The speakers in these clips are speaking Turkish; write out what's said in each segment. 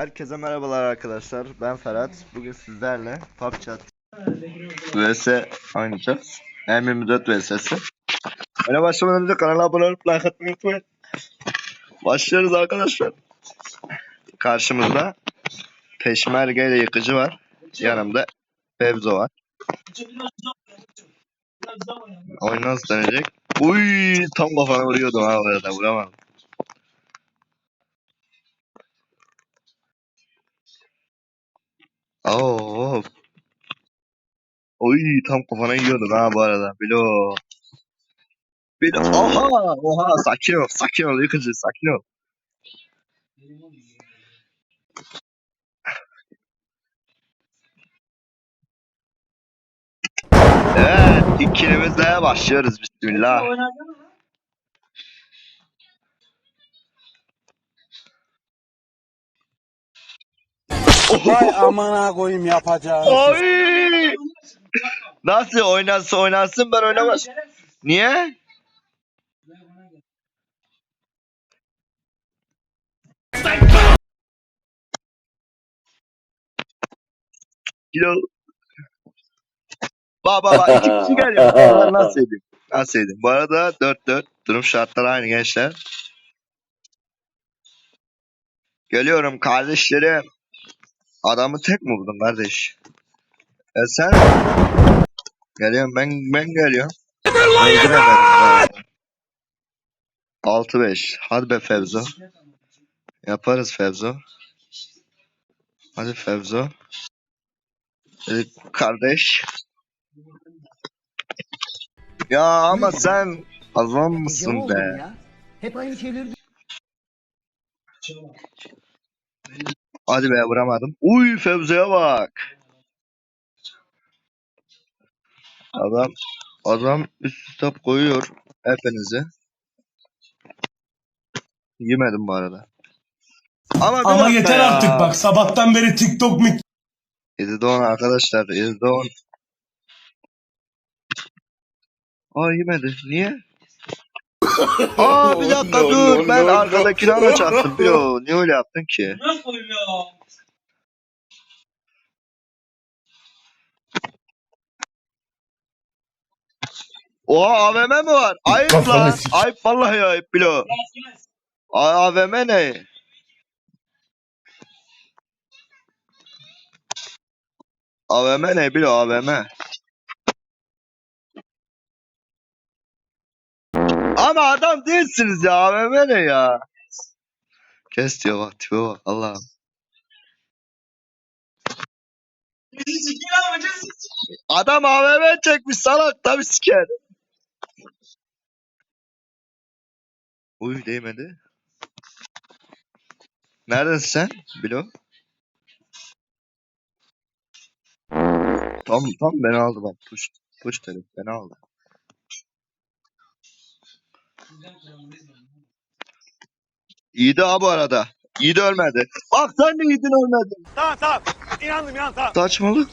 Herkese merhabalar arkadaşlar. Ben Ferhat. Bugün sizlerle PUBG vs oynayacağız. M24 vs'si. Öne başlamadan önce kanala abone olup like atmayı unutmayın. Başlıyoruz arkadaşlar. Karşımızda Peşmerge ile yıkıcı var. Yanımda Fevzo var. Oyun nasıl dönecek? Uy tam kafana vuruyordum ha orada vuramadım. Oo. Oy tam kafana yiyordun ha bu arada. Bilo. Bilo. Oha. Oha. Sakin ol. Sakin ol. Yıkıcı. Sakin ol. Evet. ikilimizle başlıyoruz. Bismillah. Vay amına koyayım yapacağım. Oy. Nasıl oynarsa oynarsın ben oynamaz. Niye? Kilo. Baba baba iki kişi geliyor. Nasıl edeyim? Nasıl edeyim? Bu arada 4-4 durum şartları aynı gençler. Geliyorum kardeşlerim. Adamı tek mi buldun kardeş? E sen? Geliyorum ben ben geliyorum. Öldüremedim. 6-5. Hadi be Fevzo. Yaparız Fevzo. Hadi Fevzo. Hadi kardeş. Ya ama sen azam mısın be? Hep aynı şeyleri Hadi be vuramadım. Uy Fevzo'ya bak. Adam adam üst üste koyuyor hepinizi. Yemedim bu arada. Ama, Ama yeter ya. artık bak sabahtan beri TikTok 7'de 10 arkadaşlar. 7'de 10. Aa yemedi. Niye? Aa bir dakika No, dur. no, ben no, arkadakini no. alacaktım. Yo, niye öyle yaptın ki? Oha AVM mi var? Ayıp lan. Ayıp vallahi ayıp bilo. AVM ne? AVM ne bilo AVM? Ama adam değilsiniz ya AVM ne ya? Kes diyor bak tipe bak Allah'ım. Adam AVM çekmiş salak tabi siker. Uy değmedi. Neredesin sen? Bilo. Tam tam beni aldı bak. Push push dedim beni aldı. İyiydi ha bu arada. İyi de ölmedi. Bak sen de iyiydin ölmedin. Tamam tamam. İnandım inandım tamam. Saçmalık.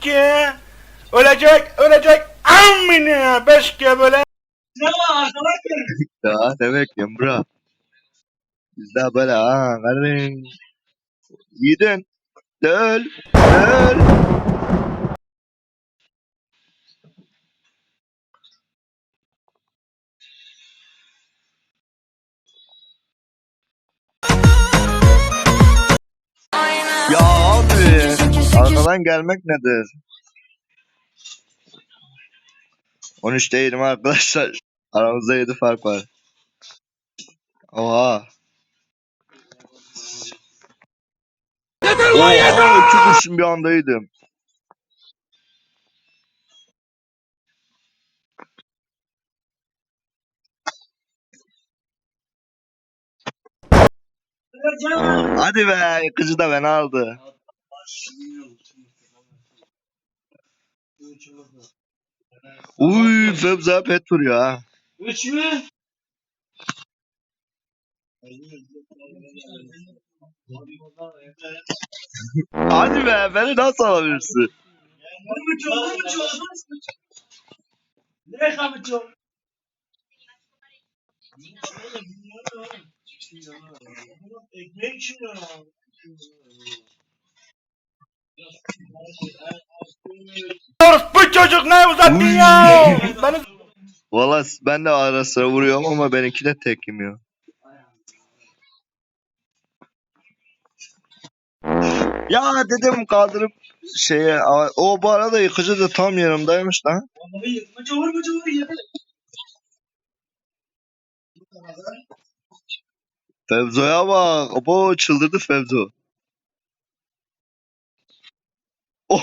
Ki ölecek ölecek. Amına beşke böyle. Ya ne bekliyorsun bro? Biz de böyle ha kardeşim. Yedin. Öl. Öl. Arkadan gelmek nedir? 13 değilim arkadaşlar. Aramızda 7 fark var. Oha. Oha iki kurşun bir andaydım. Hadi be kızı da beni aldı. Uy Fevza pet vuruyor ha. Üç mü? Hadi be beni nasıl alabilirsin? Vurmuş ol. Ne kamış ol? Ekmek şimdi Bu çocuk ne uzattın ya? Beni Valla ben de ara sıra vuruyorum ama benimki de tek yemiyor. Ya dedim kaldırıp şeye o bu arada yıkıcı da tam yanımdaymış lan. Fevzo'ya bak. Abo çıldırdı Fevzo. Abi.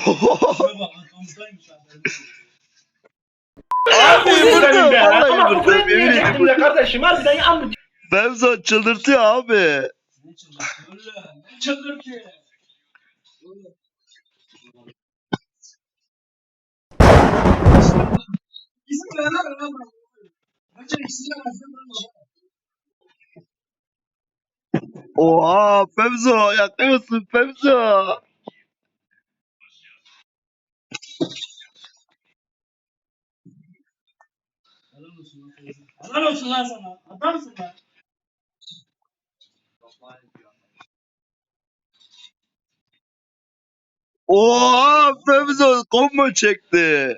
Abi vurdu. Vallahi kardeşim harbiden ya amma Fevzo çıldırtıyor abi. Ne çıldırtıyor? Ne çıldırtıyor? Oha Fevzo yakıyorsun Fevzo. Helal olsun lan teyze. Helal olsun lan sana. Adamsın lan. Oha Fevzo combo çekti.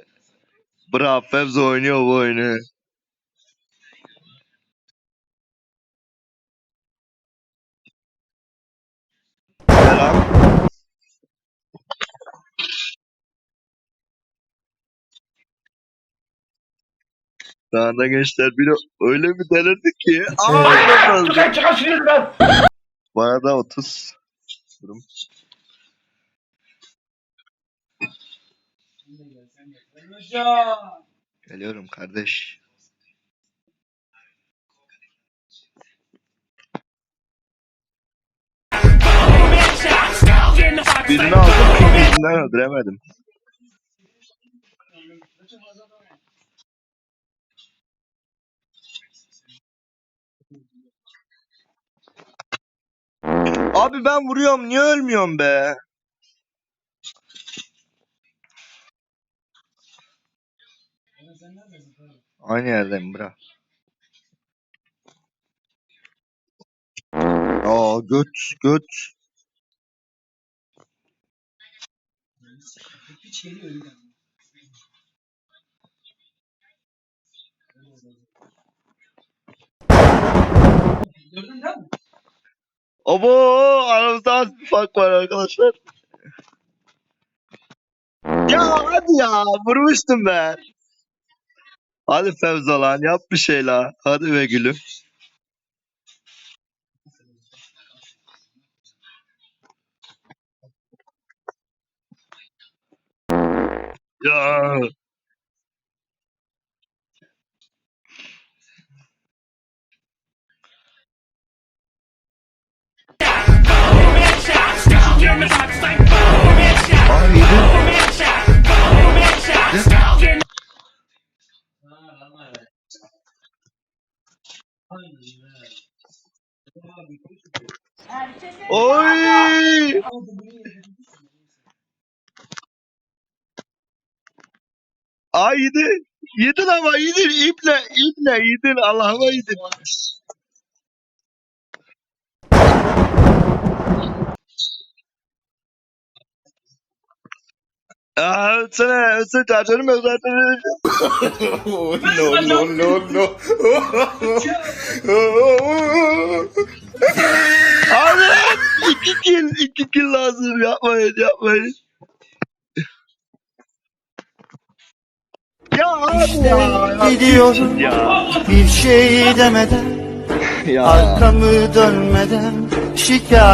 Bravo Fevzo oynuyor bu oyunu. Daha da gençler biri öyle bir delirdi ki. Aa, oldu. Çıkar çıkar şunu ben. Bu arada 30. Durum. Sen sen. Geliyorum kardeş. Birini aldım, birinden öldüremedim. Abi ben vuruyorum, niye ölmüyorum be? Aynı yerdeyim bra. Aa göt göt. Gördün değil mi? Abo aramızda az bir fark var arkadaşlar. Ya hadi ya vurmuştum ben. Hadi Fevza lan yap bir şey la. Hadi be gülüm. Ya. Aa yedi. Ha lan evet. Aynen öyle. Abi, Oy. Ama bu bunu yedirdi. Aa yedi. Yedin ama yedin. İple, iple yedin. Allah'ıma yedin. Aa, ötsene, ötsene. Çarşarım yok zaten. No no no no. Abi iki kill, iki kill lazım. Yapmayın, yapmayın. Ya abi ya. Gidiyorum Ya. bir şey demeden Ya. Arkamı dönmeden şikayet